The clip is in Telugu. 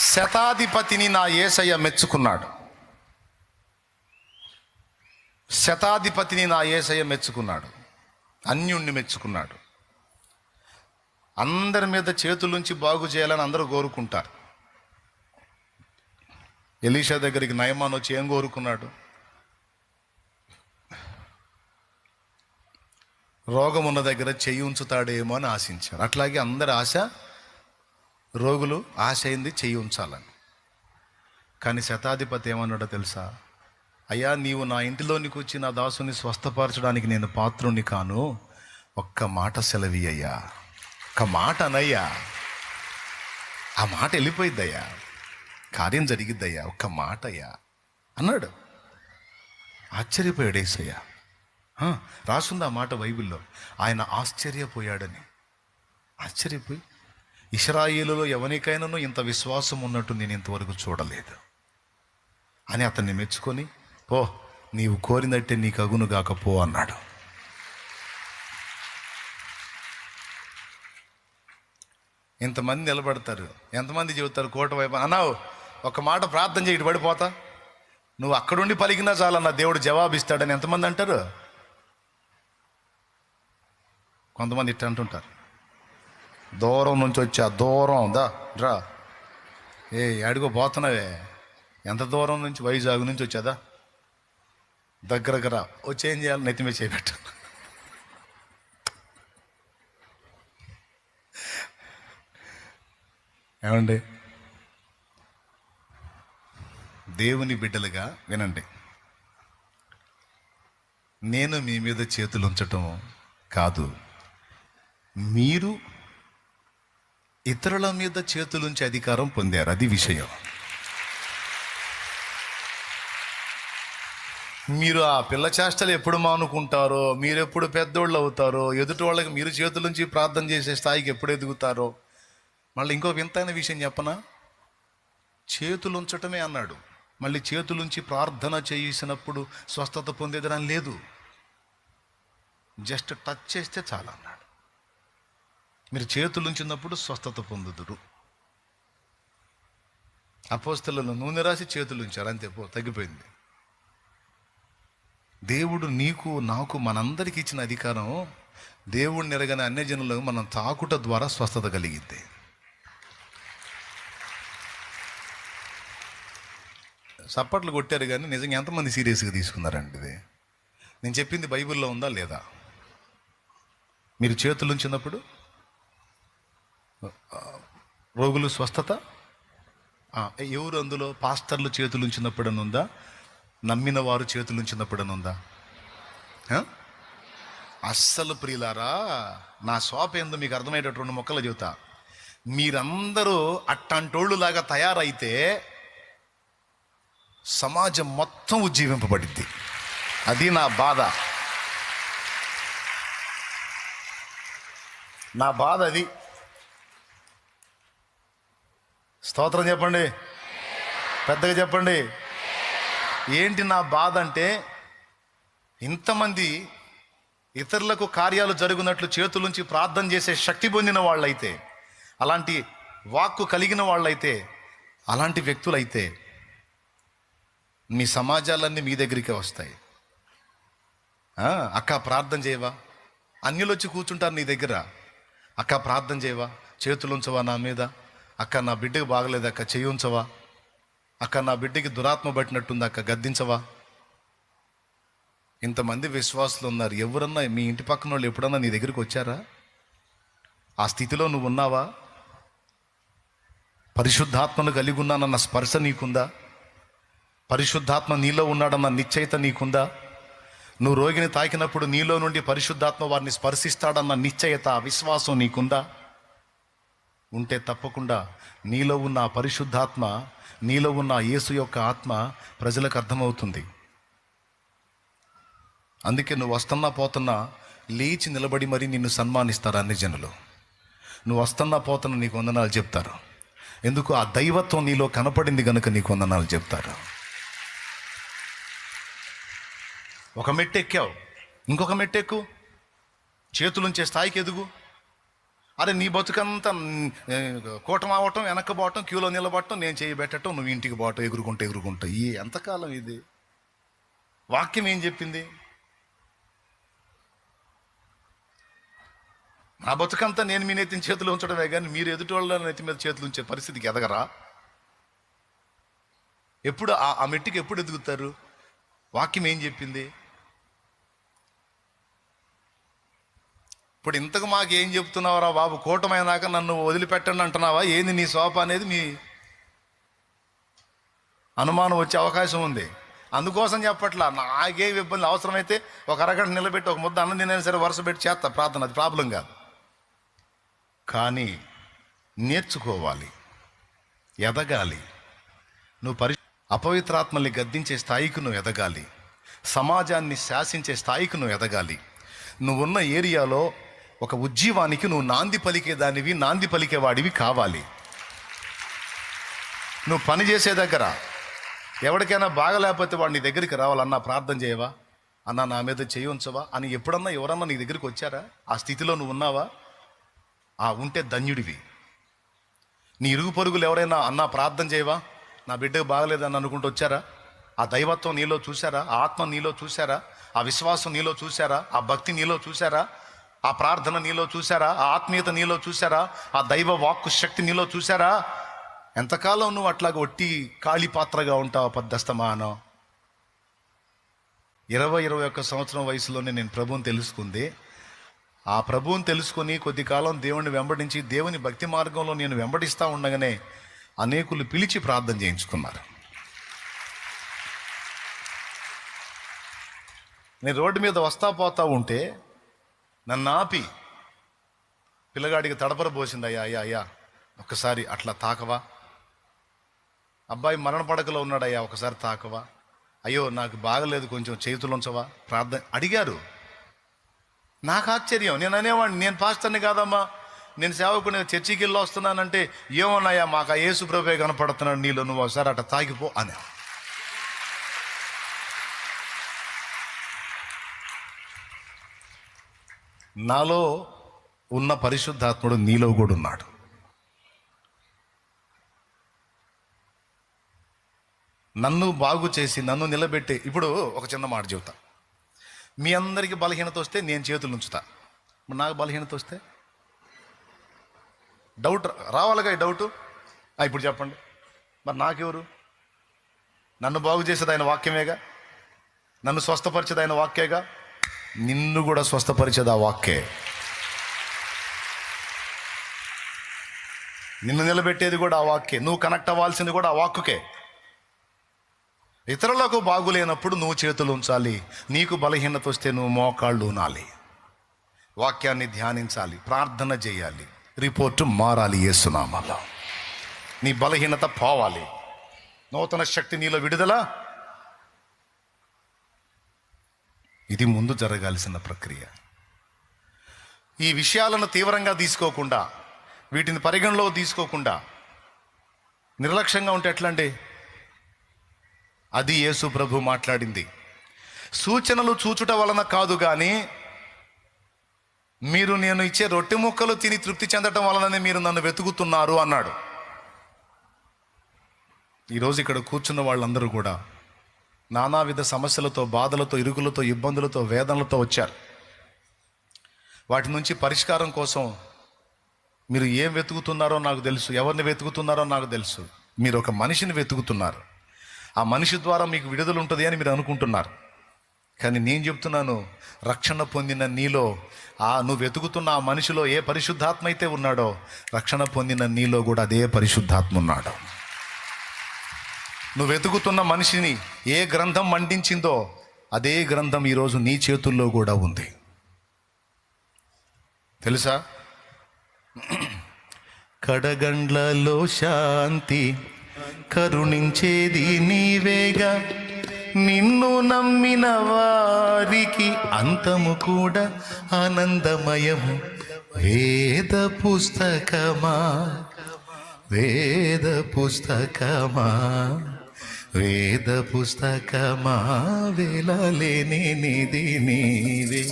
శతాధిపతిని నా ఏసయ్య మెచ్చుకున్నాడు. శతాధిపతిని నా ఏసయ్య మెచ్చుకున్నాడు. అన్యుణ్ణి మెచ్చుకున్నాడు. అందరి మీద చేతులుంచి బాగు చేయాలని అందరూ కోరుకుంటారు. ఎలీషా దగ్గరికి నయమాన్ వచ్చి ఏం కోరుకున్నాడు? రోగం ఉన్న దగ్గర చేయి ఉంచుతాడేమో అని ఆశించారు. అట్లాగే అందరి ఆశ రోగులు ఆశ అయింది చెయ్యి ఉంచాలని. కానీ శతాధిపతి ఏమన్నాడో తెలుసా? అయ్యా నీవు నా ఇంటిలోనికి వచ్చి నా దాసుని స్వస్థపరచడానికి నేను పాత్రుని కాను. ఒక్క మాట సెలవి అయ్యా. ఒక్క మాట అనయ్యా. ఆ మాట వెళ్ళిపోయిద్దయ్యా. కార్యం జరిగిద్దయ్యా. ఒక్క మాట అయ్యా. అన్నాడు. ఆశ్చర్యపోయాడు ఏసయ్యా. రాసుంది ఆ మాట బైబిల్లో. ఆయన ఆశ్చర్యపోయాడని. ఆశ్చర్యపోయి ఇస్రాయిలులో ఎవరికైనాను ఇంత విశ్వాసం ఉన్నట్టు నేను ఇంతవరకు చూడలేదు. అని అతన్ని మెచ్చుకొని పో నీవు కోరినట్టే నీకు అగును కాకపో అన్నాడు. ఇంతమంది నిలబడతారు. ఎంతమంది చెబుతారు కోట వైపు? అన్నావు ఒక మాట ప్రార్థన చేయి పడిపోతా. నువ్వు అక్కడుండి పలికినా చాలన్న దేవుడు జవాబిస్తాడని ఎంతమంది అంటారు? కొంతమంది ఇట్ట అంటుంటారు. దూరం నుంచి వచ్చా దూరం దా రా ఏ అడుగు పోతున్నావే. ఎంత దూరం నుంచి? వైజాగ్ నుంచి వచ్చాదా? దగ్గరకు రా. వచ్చి ఏం చేయాలి నెత్తి మీద చేయబెట్టు ఏమండి? దేవుని బిడ్డలుగా వినండి. నేను మీ మీద చేతులు ఉంచటం కాదు. మీరు ఇతరుల మీద చేతులుంచి అధికారం పొందారు. అది విషయం. మీరు ఆ పిల్ల చేష్టలు ఎప్పుడు మానుకుంటారో మీరు ఎప్పుడు పెద్దోళ్ళు అవుతారో ఎదుటి వాళ్ళకి మీరు చేతులుంచి ప్రార్థన చేసే స్థాయికి ఎప్పుడు ఎదుగుతారో మళ్ళీ ఇంకో వింతైన విషయం చెప్పనా? చేతులు ఉంచటమే అన్నాడు. మళ్ళీ చేతులుంచి ప్రార్థన చేసినప్పుడు స్వస్థత పొందేదనం లేదు. జస్ట్ టచ్ చేస్తే చాలా మీరు చేతులు ఉంచినప్పుడు స్వస్థత పొందుదురు. అపోస్తలలో నూనె రాసి చేతులు ఉంచారు అంతే పో తగ్గిపోయింది. దేవుడు నీకు నాకు మనందరికి ఇచ్చిన అధికారం దేవుడిని ఎరగని అన్యజనులకు మనం తాకుట ద్వారా స్వస్థత కలిగింది చప్పట్లు కొట్టారు కానీ నిజంగా ఎంతమంది సీరియస్గా తీసుకున్నారండి ఇది? నేను చెప్పింది బైబిల్లో ఉందా లేదా? మీరు చేతులు ఉంచినప్పుడు రోగులు స్వస్థత? ఎవరు అందులో పాస్టర్లు చేతులు ఉంచినప్పుడనుందా? ఉందా నమ్మిన వారు చేతులు ఉంచినప్పుడనుందా? అస్సలు ప్రియులారా నా శోభ ఏందో మీకు అర్థమయ్యేటటువంటి రెండు మొక్కలు చెబుతా. మీరందరూ అట్టంటోళ్ళులాగా తయారైతే సమాజం మొత్తం ఉజ్జీవింపబడింది అది నా బాధ. నా బాధ అది. స్తోత్రం చెప్పండి. పెద్దగా చెప్పండి. ఏంటి నా బాధ అంటే ఇంతమంది ఇతరులకు కార్యాలు జరుగునట్లు చేతులుంచి ప్రార్థన చేసే శక్తి పొందిన వాళ్ళైతే అలాంటి వాక్కు కలిగిన వాళ్ళైతే అలాంటి వ్యక్తులైతే మీ సమాజాలన్నీ మీ దగ్గరికే వస్తాయి. అక్క ప్రార్థన చేయవా? అన్యులు వచ్చి కూర్చుంటారు నీ దగ్గర. అక్క ప్రార్థన చేయవా? చేతులు ఉంచవా నా మీద? అక్క నా బిడ్డకి బాగలేదు అక్క చెయ్యి ఉంచవా? అక్క నా బిడ్డకి దురాత్మ పట్టినట్టుంది అక్క గద్దించవా? ఇంతమంది విశ్వాసులు ఉన్నారు ఎవరన్నా మీ ఇంటి పక్కన వాళ్ళు ఎప్పుడన్నా నీ దగ్గరికి వచ్చారా? ఆ స్థితిలో నువ్వు ఉన్నావా? పరిశుద్ధాత్మను కలిగి ఉన్నానన్న స్పర్శ నీకుందా? పరిశుద్ధాత్మ నీలో ఉన్నాడన్న నిశ్చయిత నీకుందా? నువ్వు రోగిని తాకినప్పుడు నీలో నుండి పరిశుద్ధాత్మ వారిని స్పర్శిస్తాడన్న నిశ్చయత విశ్వాసం నీకుందా? ఉంటే తప్పకుండా నీలో ఉన్న ఆ పరిశుద్ధాత్మ నీలో ఉన్న యేసు యొక్క ఆత్మ ప్రజలకు అర్థమవుతుంది. అందుకే నువ్వు వస్తున్నా పోతున్నా లేచి నిలబడి మరి నిన్ను సన్మానిస్తారు అన్ని జనులు నువ్వు వస్తున్నా పోతున్నా నీకు వందనాలు చెప్తారు. ఎందుకు? ఆ దైవత్వం నీలో కనపడింది కనుక నీకు వందనాలు చెప్తారు. ఒక మెట్టు ఎక్కావు. ఇంకొక మెట్టు ఎక్కు. చేతులుంచే స్థాయికి ఎదుగు. అరే నీ బతుకంతా కూటం కూటమి అవటం వెనక్కి పోవటం క్యూలో నిలబడటం నేను చేయబెట్టడం నువ్వు ఇంటికి పోవటం ఎగురుకుంటూ ఎగురుకుంటా. ఈ ఎంతకాలం ఇది? వాక్యం ఏం చెప్పింది? నా బతుకంతా నేను మీ నెత్తిన చేతులు ఉంచడమే కానీ మీరు ఎదుటి వాళ్ళ నెత్తి మీద చేతులు ఉంచే పరిస్థితికి ఎదగరా? ఎప్పుడు ఆ- ఆ మెట్టుకి ఎప్పుడు ఎదుగుతారు? వాక్యం ఏం చెప్పింది? ఇప్పుడు ఇంతకు మాకు ఏం చెప్తున్నావురా బాబు? కూటమైనాక నన్ను వదిలిపెట్టండి అంటున్నావా? ఏంది నీ సోప అనేది మీ అనుమానం వచ్చే అవకాశం ఉంది. అందుకోసం చెప్పట్లా నాకేం ఇబ్బంది అవసరమైతే ఒక అరగంట నిలబెట్టి ఒక ముద్ద అన్నం తినైనా సరే వరుస పెట్టి చేస్తా ప్రార్థన అది ప్రాబ్లం కాదు. కానీ నేర్చుకోవాలి ఎదగాలి. నువ్వు పరి అపవిత్రాత్మల్ని గద్దించే స్థాయికి నువ్వు ఎదగాలి. సమాజాన్ని శాసించే స్థాయికి నువ్వు ఎదగాలి. నువ్వున్న ఏరియాలో ఒక ఉజ్జీవానికి నువ్వు నాంది పలికేదానివి నాంది పలికేవాడివి కావాలి. నువ్వు పని చేసే దగ్గర ఎవరికైనా బాగలేకపోతే వాడు నీ దగ్గరికి రావాలన్నా ప్రార్థన చేయవా? అన్నా నా మీద చేయించవా అని ఎప్పుడన్నా ఎవరన్నా నీ దగ్గరికి వచ్చారా? ఆ స్థితిలో నువ్వు ఉన్నావా? ఆ ఉంటే ధన్యుడివి. నీ ఇరుగు పొరుగులు ఎవరైనా అన్నా ప్రార్థన చేయవా? నా బిడ్డకు బాగలేదని అనుకుంటూ వచ్చారా? ఆ దైవత్వం నీలో చూసారా ఆ ఆత్మ నీలో చూసారా ఆ విశ్వాసం నీలో చూసారా ఆ భక్తి నీలో చూసారా ఆ ప్రార్థన నీలో చూసారా ఆ ఆత్మీయత నీలో చూసారా ఆ దైవ వాక్కు శక్తి నీలో చూసారా ఎంతకాలం నువ్వు అట్లాగ ఒట్టి ఖాళీ పాత్రగా ఉంటావు పద్దస్తమానం ఇరవై ఇరవై ఒక్క సంవత్సరం వయసులోనే నేను ప్రభువుని తెలుసుకుంది. ఆ ప్రభువుని తెలుసుకొని కొద్ది కాలం దేవుణ్ణి వెంబడించి దేవుని భక్తి మార్గంలో నేను వెంబడిస్తూ ఉండగానే అనేకులు పిలిచి ప్రార్థన చేయించుకున్నారు. నేను రోడ్డు మీద వస్తా పోతా ఉంటే నన్ను ఆపి పిల్లగాడికి తడపర పోసింది అయ్యా అయ్యా అయ్యా ఒక్కసారి అట్లా తాకవా? అబ్బాయి మరణ పడకలో ఉన్నాడయ్యా ఒకసారి తాకవా? అయ్యో నాకు బాగలేదు కొంచెం చేతులు ఉంచవా? ప్రార్థన అడిగారు. నాకు ఆశ్చర్యం నేను అనేవాడిని నేను పాస్టర్ని కాదమ్మా. నేను సేవకుని చర్చికి వెళ్ళి వస్తున్నానంటే ఏమన్నాయా మాకు ఆ యేసు ప్రభే కనపడుతున్నాడు నీళ్ళు నువ్వు ఒకసారి అట్లా తాగిపో అని నాలో ఉన్న పరిశుద్ధాత్ముడు నీలో కూడా ఉన్నాడు. నన్ను బాగు చేసి నన్ను నిలబెట్టి ఇప్పుడు ఒక చిన్న మాట చెబుతా. మీ అందరికీ బలహీనత వస్తే నేను చేతులు ఉంచుతా. నాకు బలహీనత వస్తే? డౌట్ రావాలిగా ఈ డౌటు? ఇప్పుడు చెప్పండి. మరి నాకెవరు? నన్ను బాగు చేసేది ఆయన వాక్యమేగా? నన్ను స్వస్థపరిచేది ఆయన వాక్యేగా? నిన్ను కూడా స్వస్థపరిచేది ఆ వాక్కే. నిన్ను నిలబెట్టేది కూడా ఆ వాక్కే. నువ్వు కనెక్ట్ అవ్వాల్సింది కూడా ఆ వాక్కుకే. ఇతరులకు బాగులేనప్పుడు నువ్వు చేతులు ఉంచాలి. నీకు బలహీనత వస్తే నువ్వు మోకాళ్ళు ఉనాలి వాక్యాన్ని ధ్యానించాలి. ప్రార్థన చేయాలి. రిపోర్టు మారాలి ఏసునామాలో నీ బలహీనత పోవాలి. నూతన శక్తి నీలో విడుదల ఇది ముందు జరగాల్సిన ప్రక్రియ. ఈ విషయాలను తీవ్రంగా తీసుకోకుండా వీటిని పరిగణలో తీసుకోకుండా నిర్లక్ష్యంగా ఉంటే ఎట్లండి? అది యేసు ప్రభు మాట్లాడింది. సూచనలు చూచుట వలన కాదు కానీ మీరు నేను ఇచ్చే రొట్టె ముక్కలు తిని తృప్తి చెందటం వలననే మీరు నన్ను వెతుకుతున్నారు అన్నాడు. ఈరోజు ఇక్కడ కూర్చున్న వాళ్ళందరూ కూడా నానావిధ సమస్యలతో బాధలతో ఇరుకులతో ఇబ్బందులతో వేదనలతో వచ్చారు. వాటి నుంచి పరిష్కారం కోసం మీరు ఏం వెతుకుతున్నారో నాకు తెలుసు ఎవరిని వెతుకుతున్నారో నాకు తెలుసు. మీరు ఒక మనిషిని వెతుకుతున్నారు. ఆ మనిషి ద్వారా మీకు విడుదల ఉంటుంది అని మీరు అనుకుంటున్నారు. కానీ నేను చెప్తున్నాను రక్షణ పొందిన నీలో ఆ నువ్వు వెతుకుతున్న ఆ మనిషిలో ఏ పరిశుద్ధాత్మ అయితే ఉన్నాడో రక్షణ పొందిన నీలో కూడా అదే పరిశుద్ధాత్మ ఉన్నాడు. నువ్వు వెతుకుతున్న మనిషిని ఏ గ్రంథం మండించిందో అదే గ్రంథం ఈరోజు నీ చేతుల్లో కూడా ఉంది. తెలుసా? కడగండ్లలో శాంతి కరుణించేది నీవేగా. నిన్ను నమ్మిన వారికి అంతము కూడా ఆనందమయము వేద పుస్తకమా? వేద పుస్తకమా? వేద పుస్తకమా వేలలేని నిధి నీవే.